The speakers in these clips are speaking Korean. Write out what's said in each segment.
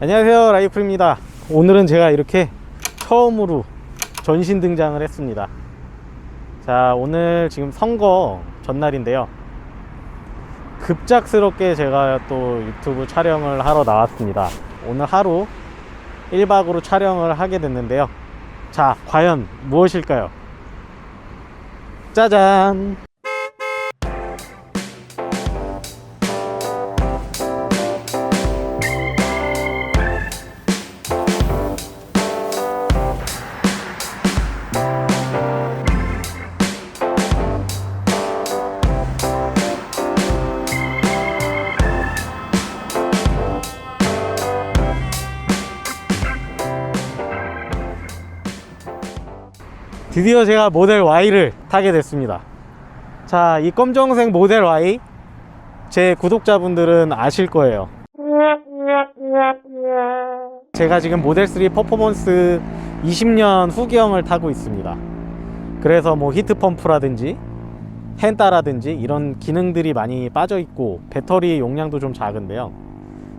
안녕하세요 라이프입니다. 오늘은 제가 이렇게 처음으로 전신 등장을 했습니다. 자 오늘 지금 선거 전날인데요. 급작스럽게 제가 또 유튜브 촬영을 하러 나왔습니다. 오늘 하루 1박으로 촬영을 하게 됐는데요. 자 과연 무엇일까요? 짜잔 드디어 제가 모델 Y를 타게 됐습니다. 자, 이 검정색 모델 Y 제 구독자분들은 아실 거예요. 제가 지금 모델 3 퍼포먼스 20년 후경을 타고 있습니다. 그래서 뭐 히트 펌프라든지 헨따라든지 이런 기능들이 많이 빠져 있고 배터리 용량도 좀 작은데요.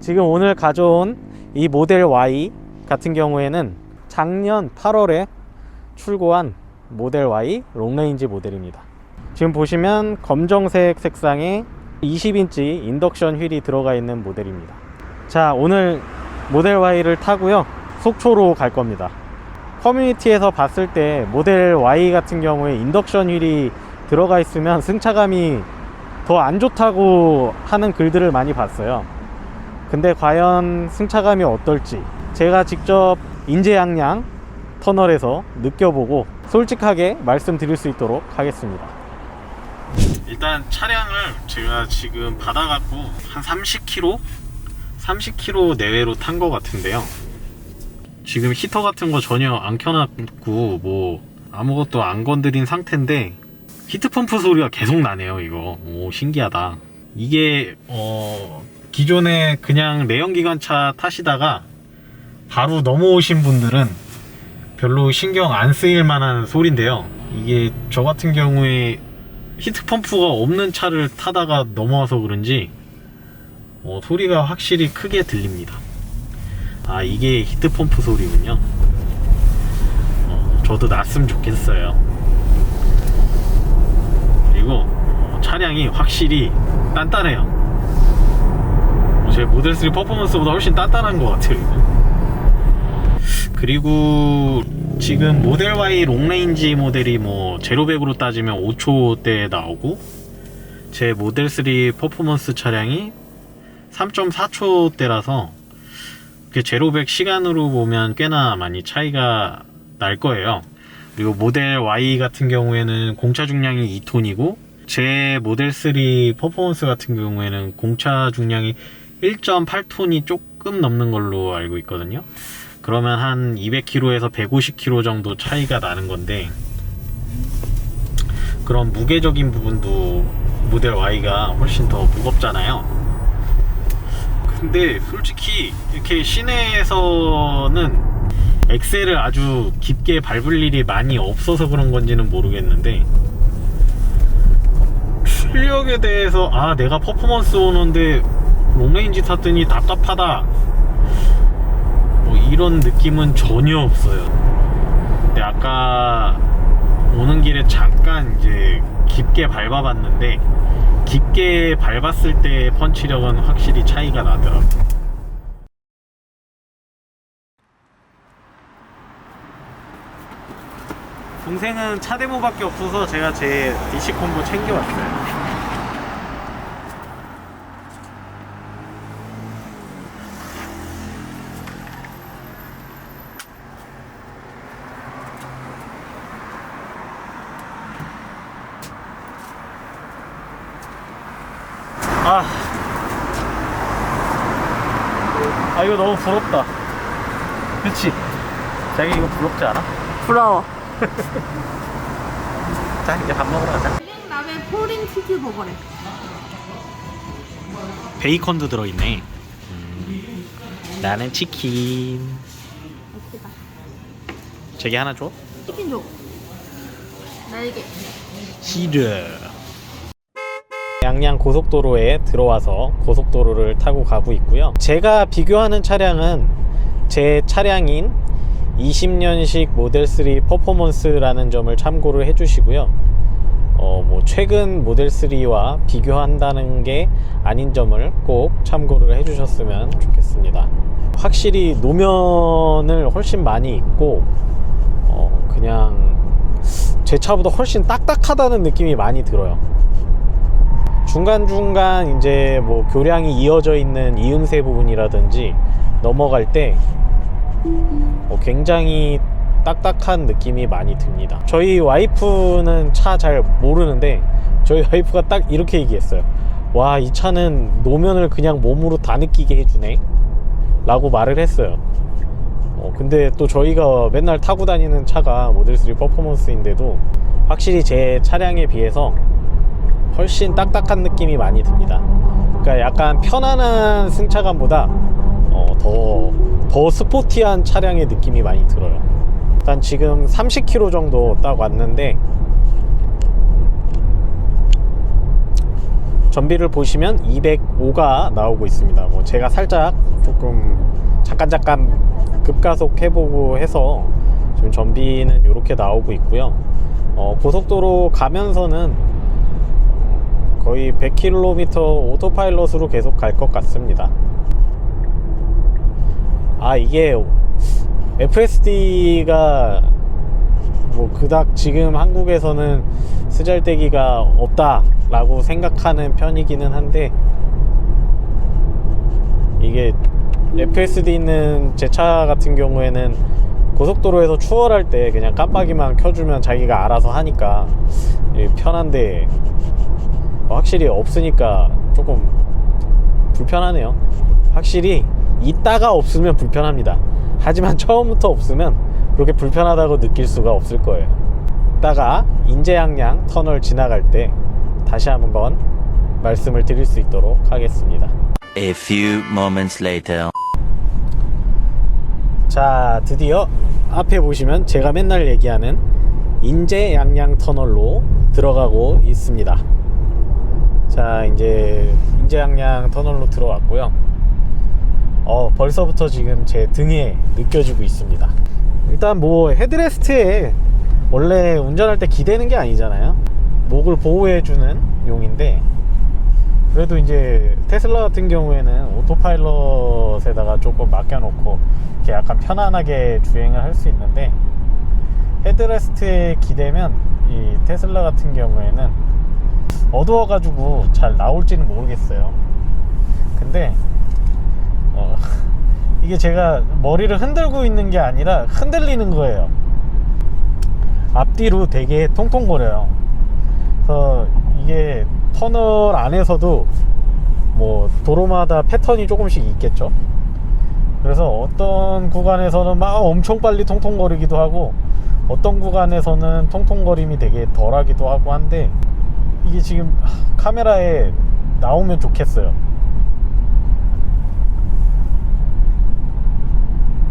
지금 오늘 가져온 이 모델 Y 같은 경우에는 작년 8월에 출고한 모델 Y 롱레인지 모델입니다. 지금 보시면 검정색 색상의 20인치 인덕션 휠이 들어가 있는 모델입니다. 자, 오늘 모델 Y를 타고요. 속초로 갈 겁니다. 커뮤니티에서 봤을 때 모델 Y 같은 경우에 인덕션 휠이 들어가 있으면 승차감이 더 안 좋다고 하는 글들을 많이 봤어요. 근데 과연 승차감이 어떨지 제가 직접 인제 양양 터널에서 느껴보고 솔직하게 말씀드릴 수 있도록 하겠습니다. 일단 차량을 제가 지금 받아갖고 한 30km? 30km 내외로 탄 것 같은데요. 지금 히터 같은 거 전혀 안 켜놨고 뭐 아무것도 안 건드린 상태인데 히트 펌프 소리가 계속 나네요 이거 오 신기하다 이게 어 기존에 그냥 내연기관차 타시다가 바로 넘어오신 분들은 별로 신경 안 쓰일 만한 소리인데요. 이게 저 같은 경우에 히트 펌프가 없는 차를 타다가 넘어와서 그런지 어, 소리가 확실히 크게 들립니다. 아 이게 히트 펌프 소리군요. 어, 저도 났으면 좋겠어요. 그리고 어, 차량이 확실히 단단해요. 어, 제 모델 3 퍼포먼스보다 훨씬 단단한 것 같아요. 이거. 그리고 지금 모델 Y 롱레인지 모델이 뭐 제로백으로 따지면 5초대에 나오고 제 모델 3 퍼포먼스 차량이 3.4초대라서 그 제로백 시간으로 보면 꽤나 많이 차이가 날 거예요. 그리고 모델 Y 같은 경우에는 공차 중량이 2톤이고 제 모델 3 퍼포먼스 같은 경우에는 공차 중량이 1.8톤이 조금 넘는 걸로 알고 있거든요. 그러면 한 200km에서 150km 정도 차이가 나는 건데 그런 무게적인 부분도 모델 Y가 훨씬 더 무겁잖아요. 근데 솔직히 이렇게 시내에서는 엑셀을 아주 깊게 밟을 일이 많이 없어서 그런 건지는 모르겠는데 출력에 대해서 아 내가 퍼포먼스 오는데 롱레인지 탔더니 답답하다 뭐 이런 느낌은 전혀 없어요. 근데 아까 오는 길에 잠깐 이제 깊게 밟아봤는데 깊게 밟았을 때 펀치력은 확실히 차이가 나더라고. 동생은 차대모밖에 없어서 제가 제 DC 콤보 챙겨왔어요. 아. 아, 이거 너무 부럽다. 그치? 자기 이거 부럽지 않아? 부러워. 자, 이제 밥 먹으러 가자. 라면 포린 치즈 버거래. 베이컨도 들어있네. 음, 나는 치킨. 맛있다. 저기 하나 줘? 치킨 줘. 날개. 시드. 양양 고속도로에 들어와서 고속도로를 타고 가고 있고요. 제가 비교하는 차량은 제 차량인 20년식 모델 3 퍼포먼스라는 점을 참고를 해주시고요. 어, 뭐 최근 모델 3와 비교한다는 게 아닌 점을 꼭 참고를 해주셨으면 좋겠습니다. 확실히 노면을 훨씬 많이 있고 어, 그냥 제 차보다 훨씬 딱딱하다는 느낌이 많이 들어요. 중간중간 이제 뭐 교량이 이어져 있는 이음새 부분이라든지 넘어갈 때 어, 굉장히 딱딱한 느낌이 많이 듭니다. 저희 와이프는 차 잘 모르는데 저희 와이프가 딱 이렇게 얘기했어요. 와, 이 차는 노면을 그냥 몸으로 다 느끼게 해주네. 라고 말을 했어요. 어, 근데 또 저희가 맨날 타고 다니는 차가 모델3 퍼포먼스인데도 확실히 제 차량에 비해서 훨씬 딱딱한 느낌이 많이 듭니다. 그러니까 약간 편안한 승차감보다 어, 더, 더 스포티한 차량의 느낌이 많이 들어요. 일단 지금 30km 정도 딱 왔는데 전비를 보시면 205가 나오고 있습니다. 뭐 제가 살짝 조금 잠깐 잠깐 급가속 해보고 해서 지금 전비는 이렇게 나오고 있고요. 어, 고속도로 가면서는 거의 100km 오토파일럿으로 계속 갈 것 같습니다. 아 이게 FSD가 뭐 그닥 지금 한국에서는 쓰잘데기가 없다 라고 생각하는 편이기는 한데 이게 FSD 있는 제 차 같은 경우에는 고속도로에서 추월할 때 그냥 깜빡이만 켜주면 자기가 알아서 하니까 예, 편한데 확실히 없으니까 조금 불편하네요. 확실히 있다가 없으면 불편합니다. 하지만 처음부터 없으면 그렇게 불편하다고 느낄 수가 없을 거예요. 이따가 인제양양 터널 지나갈 때 다시 한번 말씀을 드릴 수 있도록 하겠습니다. A few moments later. 자, 드디어 앞에 보시면 제가 맨날 얘기하는 인제양양 터널로 들어가고 있습니다. 자, 이제 인제양양 터널로 들어왔고요. 어, 벌써부터 지금 제 등에 느껴지고 있습니다. 일단 뭐 헤드레스트에 원래 운전할 때 기대는 게 아니잖아요. 목을 보호해주는 용인데 그래도 이제 테슬라 같은 경우에는 오토파일럿에다가 조금 맡겨놓고 이렇게 약간 편안하게 주행을 할 수 있는데 헤드레스트에 기대면 이 테슬라 같은 경우에는 어두워가지고 잘 나올지는 모르겠어요. 근데 어, 이게 제가 머리를 흔들고 있는 게 아니라 흔들리는 거예요. 앞뒤로 되게 통통거려요. 그래서 이게 터널 안에서도 뭐 도로마다 패턴이 조금씩 있겠죠. 그래서 어떤 구간에서는 막 엄청 빨리 통통거리기도 하고 어떤 구간에서는 통통거림이 되게 덜하기도 하고 한데 이게 지금 카메라에 나오면 좋겠어요.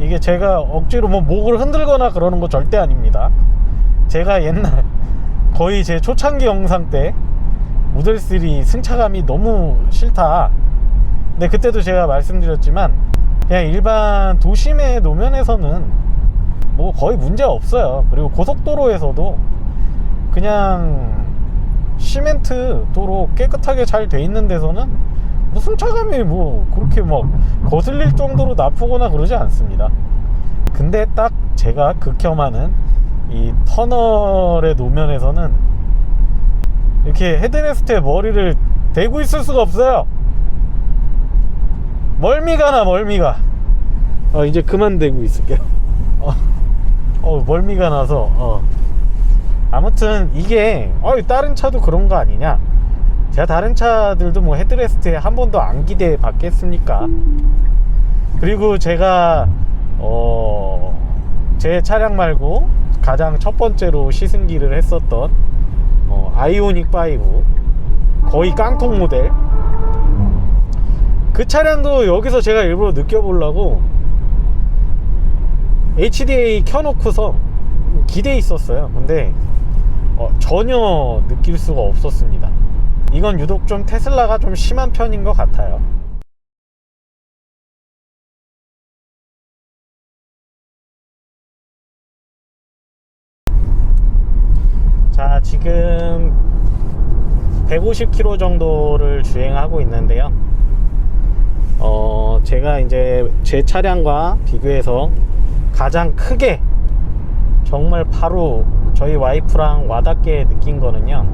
이게 제가 억지로 뭐 목을 흔들거나 그러는 거 절대 아닙니다. 제가 옛날 거의 제 초창기 영상 때 모델 3 승차감이 너무 싫다. 근데 그때도 제가 말씀드렸지만 그냥 일반 도심의 노면에서는 뭐 거의 문제 없어요. 그리고 고속도로에서도 그냥 시멘트 도로 깨끗하게 잘 돼 있는 데서는 뭐 승차감이 뭐 그렇게 막 거슬릴 정도로 나쁘거나 그러지 않습니다. 근데 딱 제가 극혐하는 이 터널의 노면에서는 이렇게 헤드레스트에 머리를 대고 있을 수가 없어요. 멀미가 나 멀미가. 어 이제 그만 대고 있을게요. 어, 어 멀미가 나서 어. 아무튼 이게 어 다른 차도 그런 거 아니냐? 제가 다른 차들도 뭐 헤드레스트에 한 번도 안 기대 받겠습니까? 그리고 제가 어, 제 차량 말고 가장 첫 번째로 시승기를 했었던 어, 아이오닉 5 거의 깡통 모델 그 차량도 여기서 제가 일부러 느껴보려고 HDA 켜놓고서 기대에 있었어요 근데 어, 전혀 느낄 수가 없었습니다 이건 유독 좀 테슬라가 좀 심한 편인 것 같아요. 자, 지금 150km 정도를 주행하고 있는데요. 어, 제가 이제 제 차량과 비교해서 가장 크게 정말 바로 저희 와이프랑 와닿게 느낀 거는요.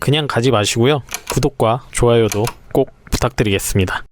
그냥 가지 마시고요. 구독과 좋아요도 꼭 부탁드리겠습니다.